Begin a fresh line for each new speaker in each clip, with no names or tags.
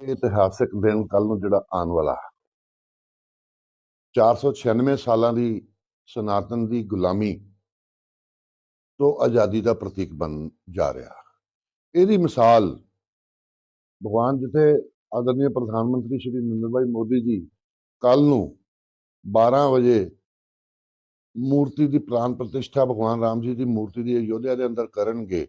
ਇਤਿਹਾਸਕ ਦਿਨ ਕੱਲ ਨੂੰ ਜਿਹੜਾ ਆਉਣ ਵਾਲਾ 496 ਸਾਲਾਂ ਦੀ ਸਨਾਤਨ ਦੀ ਗੁਲਾਮੀ ਤੋਂ ਆਜ਼ਾਦੀ ਦਾ ਪ੍ਰਤੀਕ ਬਣ ਜਾ ਰਿਹਾ। ਇਹਦੀ ਮਿਸਾਲ ਭਗਵਾਨ ਜਿੱਥੇ ਆਦਰਨੀय ਪ੍ਰਧਾਨ ਮੰਤਰੀ ਸ਼੍ਰੀ ਨਰਿੰਦਰ ਭਾਈ ਮੋਦੀ ਜੀ ਕੱਲ ਨੂੰ 12 ਵਜੇ ਮੂਰਤੀ ਦੀ ਪ੍ਰਾਨ ਪ੍ਰਤਿਸ਼ਠਾ ਭਗਵਾਨ ਰਾਮ ਜੀ ਦੀ ਮੂਰਤੀ ਦੀ ਅਯੋਧਿਆ ਦੇ ਅੰਦਰ ਕਰਨਗੇ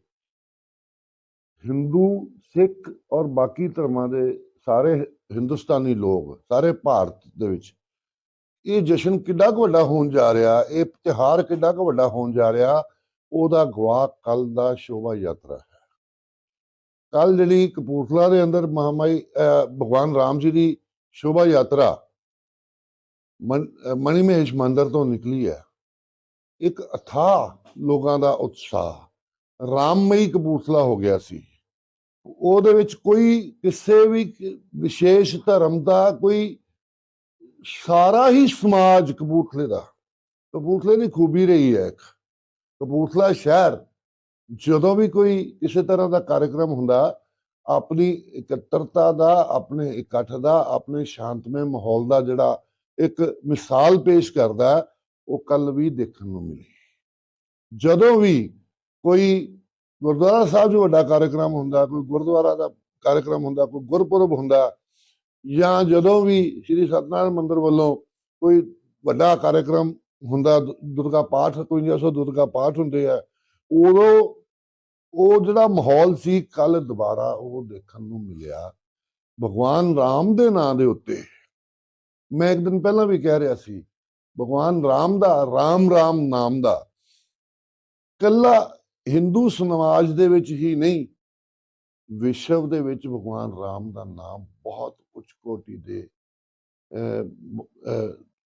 ਹਿੰਦੂ, ਸਿੱਖ ਔਰ ਬਾਕੀ ਧਰਮਾਂ ਦੇ ਸਾਰੇ ਹਿੰਦੁਸਤਾਨੀ ਲੋਕ, ਸਾਰੇ ਭਾਰਤ ਦੇ ਵਿੱਚ, ਇਹ ਜਸ਼ਨ ਕਿੱਡਾ ਕੁ ਵੱਡਾ ਹੋਣ ਜਾ ਰਿਹਾ, ਇਹ ਤਿਹਾਰ ਕਿੱਡਾ ਕੁ ਵੱਡਾ ਹੋਣ ਜਾ ਰਿਹਾ, ਉਹਦਾ ਗਵਾਹ ਕੱਲ ਦਾ ਸ਼ੋਭਾ ਯਾਤਰਾ ਹੈ। ਕੱਲ ਜਿਹੜੀ ਕਪੂਰਥਲਾ ਦੇ ਅੰਦਰ ਮਹਾਮਾਈ, ਅਹ, ਭਗਵਾਨ ਰਾਮ ਜੀ ਦੀ ਸ਼ੋਭਾ ਯਾਤਰਾ, ਮਨ- ਅਹ ਮਣੀਮਹੇਸ਼ ਮੰਦਿਰ ਤੋਂ ਨਿਕਲੀ ਹੈ। ਇੱਕ ਅਥਾਹ ਲੋਕਾਂ ਦਾ ਉਤਸ਼ਾਹ, ਰਾਮਮਈ ਕਪੂਰਥਲਾ ਹੋ ਗਿਆ ਸੀ। ਉਹਦੇ ਵਿੱਚ ਕੋਈ ਕਿਸੇ ਵੀ ਵਿਸ਼ੇਸ਼ ਧਰਮ ਦਾ ਕੋਈ ਸਾਰਾ ਹੀ ਸਮਾਜ ਕਪੂਰਥਲੇ ਦਾ। ਕਪੂਰਥਲੇ ਦੀ ਖੂਬੀ ਰਹੀ ਹੈ ਇੱਕ। ਸ਼ਹਿਰ, ਜਦੋਂ ਵੀ ਕੋਈ ਕਿਸੇ ਤਰ੍ਹਾਂ ਦਾ ਕਾਰਜਕ੍ਰਮ ਹੁੰਦਾ, ਆਪਣੀ ਇਕੱਤਰਤਾ ਦਾ, ਆਪਣੇ ਇਕੱਠ ਦਾ, ਆਪਣੇ ਸ਼ਾਂਤਮਈ ਮਾਹੌਲ ਦਾ ਜਿਹੜਾ ਇੱਕ ਮਿਸਾਲ ਪੇਸ਼ ਕਰਦਾ, ਉਹ ਕੱਲ ਵੀ ਦੇਖਣ ਨੂੰ ਮਿਲੀ। ਜਦੋਂ ਵੀ ਕੋਈ ਗੁਰਦੁਆਰਾ ਸਾਹਿਬ 'ਚ ਵੱਡਾ ਕਾਰਜਕ੍ਰਮ ਹੁੰਦਾ, ਕੋਈ ਗੁਰਦੁਆਰਾ ਦਾ ਕਾਰਜਕ੍ਰਮ ਹੁੰਦਾ, ਕੋਈ ਗੁਰਪੁਰਬ ਹੁੰਦਾ ਜਾਂ ਜਦੋਂ ਵੀ ਸ੍ਰੀ ਸਤਨਾਰਾਇਣ ਮੰਦਿਰ ਵੱਲੋਂ ਕੋਈ ਵੱਡਾ ਕਾਰਜਕ੍ਰਮ ਹੁੰਦਾ ਦੁਰਗਾ ਪਾਠ ਕੋਈ ਨਹੀਂ ਸੋ ਦੁਰਗਾ ਪਾਠ ਹੁੰਦੇ ਆ, ਉਦੋਂ ਉਹ ਜਿਹੜਾ ਮਾਹੌਲ ਸੀ ਕੱਲ ਦੁਬਾਰਾ ਉਹ ਦੇਖਣ ਨੂੰ ਮਿਲਿਆ ਭਗਵਾਨ ਰਾਮ ਦੇ ਨਾਂ ਦੇ ਉੱਤੇ। ਮੈਂ ਇੱਕ ਦਿਨ ਪਹਿਲਾਂ ਵੀ ਕਹਿ ਰਿਹਾ ਸੀ, ਭਗਵਾਨ ਰਾਮ ਦਾ, ਰਾਮ ਰਾਮ ਨਾਮ ਦਾ ਕੱਲਾ ਹਿੰਦੂ ਸਮਾਜ ਦੇ ਵਿੱਚ ਹੀ ਨਹੀਂ, ਵਿਸ਼ਵ ਦੇ ਵਿੱਚ ਭਗਵਾਨ ਰਾਮ ਦਾ ਨਾਮ ਬਹੁਤ ਉੱਚ ਕੋਟੀ ਦੇ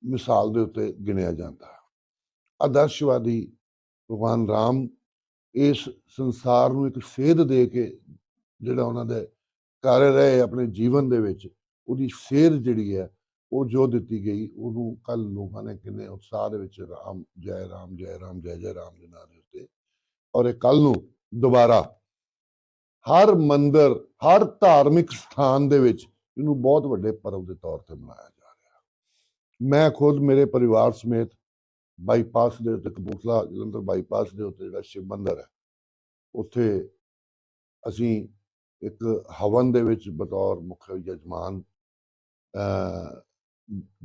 ਮਿਸਾਲ ਦੇ ਉੱਤੇ ਗਿਣਿਆ ਜਾਂਦਾ ਹੈ। ਆਦਰਸ਼ਵਾਦੀ ਭਗਵਾਨ ਰਾਮ ਇਸ ਸੰਸਾਰ ਨੂੰ ਇੱਕ ਸੇਧ ਦੇ ਕੇ ਜਿਹੜਾ ਉਹਨਾਂ ਦੇ ਕਰ ਰਹੇ ਆਪਣੇ ਜੀਵਨ ਦੇ ਵਿੱਚ, ਉਹਦੀ ਸੇਧ ਜਿਹੜੀ ਹੈ, ਉਹ ਜੋ ਦਿੱਤੀ ਗਈ, ਉਹਨੂੰ ਕੱਲ ਲੋਕਾਂ ਨੇ ਕਿੰਨੇ ਉਤਸ਼ਾਹ ਦੇ ਵਿੱਚ ਰਾਮ, ਜੈ ਰਾਮ ਜੈ ਰਾਮ, ਜੈ ਜੈ ਰਾਮ ਦੇ ਨਾਂ ਦੇ ਉੱਤੇ ਔਰ ਇਹ ਕੱਲ ਨੂੰ ਦੁਬਾਰਾ ਹਰ ਮੰਦਰ ਹਰ ਧਾਰਮਿਕ ਸਥਾਨ ਦੇ ਵਿੱਚ ਇਹਨੂੰ ਬਹੁਤ ਵੱਡੇ ਪਰਵ ਦੇ ਤੌਰ ਤੇ ਮਨਾਇਆ ਜਾ ਰਿਹਾ। ਮੈਂ ਖੁਦ ਮੇਰੇ ਪਰਿਵਾਰ ਸਮੇਤ ਬਾਈਪਾਸ ਦੇ ਉੱਤੇ ਕਪੂਰਥਲਾ ਜਲੰਧਰ ਬਾਈਪਾਸ ਦੇ ਉੱਤੇ ਜਿਹੜਾ ਸ਼ਿਵ ਮੰਦਰ ਹੈ ਉੱਥੇ ਅਸੀਂ ਇੱਕ ਹਵਨ ਦੇ ਵਿੱਚ ਬਤੌਰ ਮੁੱਖ ਯਜਮਾਨ ਅਹ,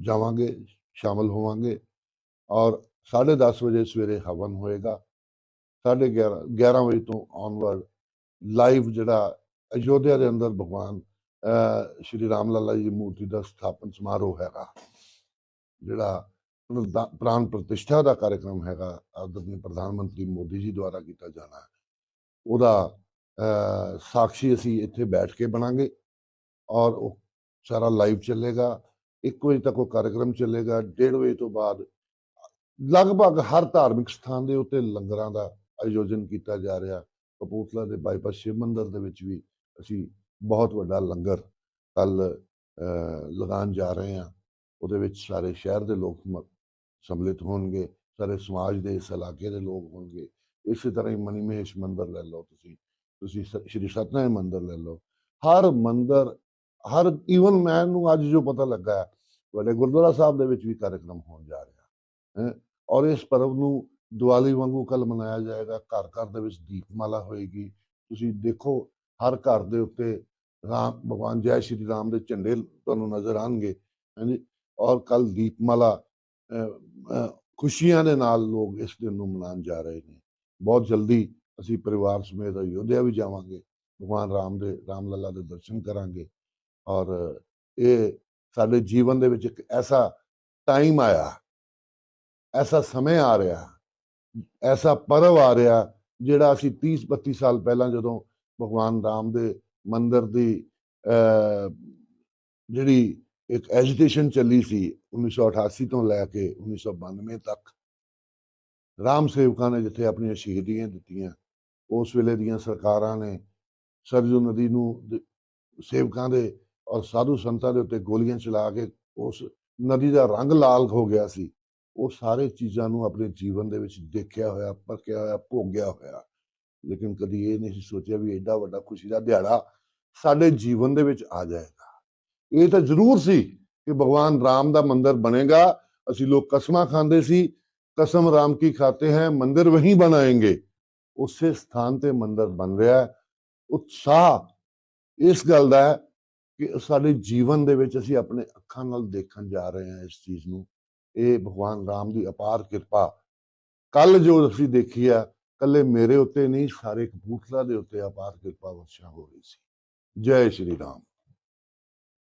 ਜਾਵਾਂਗੇ ਸ਼ਾਮਲ ਹੋਵਾਂਗੇ ਔਰ 10:30 ਵਜੇ ਸਵੇਰੇ ਹਵਨ ਹੋਏਗਾ। 11:30 11 ਵਜੇ ਤੋਂ ਔਨਵਰਡ ਲਾਈਵ ਜਿਹੜਾ ਅਯੋਧਿਆ ਦੇ ਅੰਦਰ ਭਗਵਾਨ ਅਹ, ਸ਼੍ਰੀ ਰਾਮ ਲਾਲਾ ਜੀ ਦੀ ਮੂਰਤੀ ਦਾ ਸਥਾਪਨ ਸਮਾਰੋਹ ਹੈਗਾ। ਜਿਹੜਾ ਪ੍ਰਧਾ- ਪ੍ਰਾਣ ਪ੍ਰਤਿਸ਼ਠਾ ਦਾ ਕਾਰਜਕ੍ਰਮ ਹੈਗਾ ਆਦਰਨੀ ਪ੍ਰਧਾਨ ਮੰਤਰੀ ਮੋਦੀ ਜੀ ਦੁਆਰਾ ਕੀਤਾ ਜਾਣਾ। ਹੈ ਉਹਦਾ ਅਹ, ਸਾਖੀ ਅਸੀਂ ਇੱਥੇ ਬੈਠ ਕੇ ਬਣਾਂਗੇ ਔਰ ਉਹ ਸਾਰਾ ਲਾਈਵ ਚੱਲੇਗਾ। 1 ਵਜੇ ਤੱਕ ਉਹ ਕਾਰਜਕ੍ਰਮ ਚੱਲੇਗਾ। 1:30 ਵਜੇ ਤੋਂ ਬਾਅਦ ਲਗਭਗ ਹਰ ਧਾਰਮਿਕ ਸਥਾਨ ਦੇ ਉੱਤੇ ਲੰਗਰਾਂ ਦਾ ਆਯੋਜਨ ਕੀਤਾ ਜਾ ਰਿਹਾ। ਕਪੂਰਥਲਾ ਦੇ ਬਾਈਪਾਸ ਸ਼ਿਵ ਮੰਦਰ ਦੇ ਵਿੱਚ ਵੀ ਅਸੀਂ ਬਹੁਤ ਵੱਡਾ ਲੰਗਰ ਕੱਲ ਲਗਾਉਣ ਜਾ ਰਹੇ ਹਾਂ। ਉਹਦੇ ਵਿੱਚ ਸਾਰੇ ਸ਼ਹਿਰ ਦੇ ਲੋਕ ਸਮਲਿਤ ਹੋਣਗੇ। ਸਾਰੇ ਸਮਾਜ ਦੇ ਇਸ ਇਲਾਕੇ ਦੇ ਲੋਕ ਹੋਣਗੇ। ਇਸੇ ਤਰ੍ਹਾਂ ਹੀ ਮਨੀ ਮਹੇਸ਼ ਮੰਦਰ ਲੈ ਲਓ ਤੁਸੀਂ। ਤੁਸੀਂ ਸ- ਸ਼੍ਰੀ ਸਤਨਾਰਾਇਣ ਮੰਦਰ ਲੈ ਲਓ। ਹਰ ਮੰਦਰ ਹਰ ਈਵਨ ਮੈਨ ਨੂੰ ਅੱਜ ਜੋ ਪਤਾ ਲੱਗਾ ਹੈ, ਵੱਡੇ ਗੁਰਦੁਆਰਾ ਸਾਹਿਬ ਦੇ ਵਿੱਚ ਵੀ ਕਾਰਜਕ੍ਰਮ ਹੋਣ ਜਾ ਰਿਹਾ। ਹੈ? ਔਰ ਇਸ ਪਰਵ ਨੂੰ ਦੀਵਾਲੀ ਵਾਂਗੂ ਕੱਲ ਮਨਾਇਆ ਜਾਏਗਾ ਘਰ ਘਰ ਦੇ ਵਿੱਚ ਦੀਪਮਾਲਾ ਹੋਏਗੀ ਤੁਸੀਂ ਦੇਖੋ ਹਰ ਘਰ ਦੇ ਉੱਤੇ ਰਾਮ ਭਗਵਾਨ ਜੈ ਸ਼੍ਰੀ ਰਾਮ ਦੇ ਝੰਡੇ ਤੁਹਾਨੂੰ ਨਜ਼ਰ ਆਣਗੇ ਹਾਂਜੀ ਔਰ ਕੱਲ ਦੀਪਮਾਲਾ ਅਹ, ਅਹ, ਖੁਸ਼ੀਆਂ ਦੇ ਨਾਲ ਲੋਕ ਇਸ ਦਿਨ ਨੂੰ ਮਨਾਉਣ ਜਾ ਰਹੇ ਨੇ ਬਹੁਤ ਜਲਦੀ ਅਸੀਂ ਪਰਿਵਾਰ ਸਮੇਤ ਅਯੋਧਿਆ ਵੀ ਜਾਵਾਂਗੇ ਭਗਵਾਨ ਰਾਮ ਦੇ ਰਾਮ ਲੱਲਾ ਦੇ ਦਰਸ਼ਨ ਕਰਾਂਗੇ ਔਰ ਇਹ ਸਾਡੇ ਜੀਵਨ ਦੇ ਵਿੱਚ ਇੱਕ ਐਸਾ ਟਾਈਮ ਆਇਆ ਐਸਾ ਸਮੇਂ ਆ ਰਿਹਾ ਐਸਾ ਪਰਵ ਆ ਰਿਹਾ ਜਿਹੜਾ ਅਸੀਂ 30 32 ਸਾਲ ਪਹਿਲਾਂ ਜਦੋਂ ਭਗਵਾਨ ਰਾਮ ਦੇ ਮੰਦਿਰ ਦੀ ਅਹ, ਜਿਹੜੀ ਇੱਕ ਐਜੀਟੇਸ਼ਨ ਚੱਲੀ ਸੀ 1988 ਤੋਂ ਲੈ ਕੇ 1992 ਤੱਕ ਰਾਮ ਸੇਵਕਾਂ ਨੇ ਜਿੱਥੇ ਆਪਣੀਆਂ ਸ਼ਹੀਦੀਆਂ ਦਿੱਤੀਆਂ ਉਸ ਵੇਲੇ ਦੀਆਂ ਸਰਕਾਰਾਂ ਨੇ ਸਰਜੂ ਨਦੀ ਨੂੰ ਸੇਵਕਾਂ ਦੇ ਔਰ ਸਾਧੂ ਸੰਤਾਂ ਦੇ ਉੱਤੇ ਗੋਲੀਆਂ ਚਲਾ ਕੇ ਉਸ ਨਦੀ ਦਾ ਰੰਗ ਲਾਲ ਹੋ ਗਿਆ ਸੀ। ਉਹ ਸਾਰੇ ਚੀਜ਼ਾਂ ਨੂੰ ਆਪਣੇ ਜੀਵਨ ਦੇ ਵਿੱਚ ਦੇਖਿਆ ਹੋਇਆ, ਪਰਖਿਆ ਹੋਇਆ, ਭੋਗਿਆ ਹੋਇਆ। ਲੇਕਿਨ ਕਦੀ ਇਹ ਨਹੀਂ ਸੀ ਸੋਚਿਆ ਵੀ ਐਡਾ ਵੱਡਾ ਖੁਸ਼ੀ ਦਾ ਦਿਹਾੜਾ ਸਾਡੇ ਜੀਵਨ ਦੇ ਵਿੱਚ ਆ ਜਾਏਗਾ। ਇਹ ਤਾਂ ਜ਼ਰੂਰ ਸੀ ਕਿ ਭਗਵਾਨ ਰਾਮ ਦਾ ਮੰਦਿਰ ਬਣੇਗਾ। ਅਸੀਂ ਲੋਕ ਕਸਮਾਂ ਖਾਂਦੇ ਸੀ, ਕਸਮ ਰਾਮ ਕੀ ਖਾਤੇ ਹੈ, ਮੰਦਿਰ ਵਹੀਂ ਬਣਾਏਗੇ। ਉਸੇ ਸਥਾਨ ਤੇ ਮੰਦਿਰ ਬਣ ਰਿਹਾ ਹੈ। ਉਤਸ਼ਾਹ ਇਸ ਗੱਲ ਦਾ ਹੈ ਕਿ ਸਾਡੇ ਜੀਵਨ ਦੇ ਵਿੱਚ ਅਸੀਂ ਆਪਣੇ ਅੱਖਾਂ ਨਾਲ ਦੇਖਣ ਜਾ ਰਹੇ ਹਾਂ ਇਸ ਚੀਜ਼ ਨੂੰ। ਇਹ ਭਗਵਾਨ ਰਾਮ ਦੀ ਅਪਾਰ ਕਿਰਪਾ। ਕੱਲ ਜੋ ਅਸੀਂ ਦੇਖੀ ਆ, ਕੱਲੇ ਮੇਰੇ ਉੱਤੇ ਨਹੀਂ, ਸਾਰੇ ਕਪੂਰਥਲਾ ਦੇ ਉੱਤੇ ਅਪਾਰ ਕਿਰਪਾ ਵਰਸ਼ਾ ਹੋ ਰਹੀ ਸੀ। ਜੈ ਸ਼੍ਰੀ ਰਾਮ।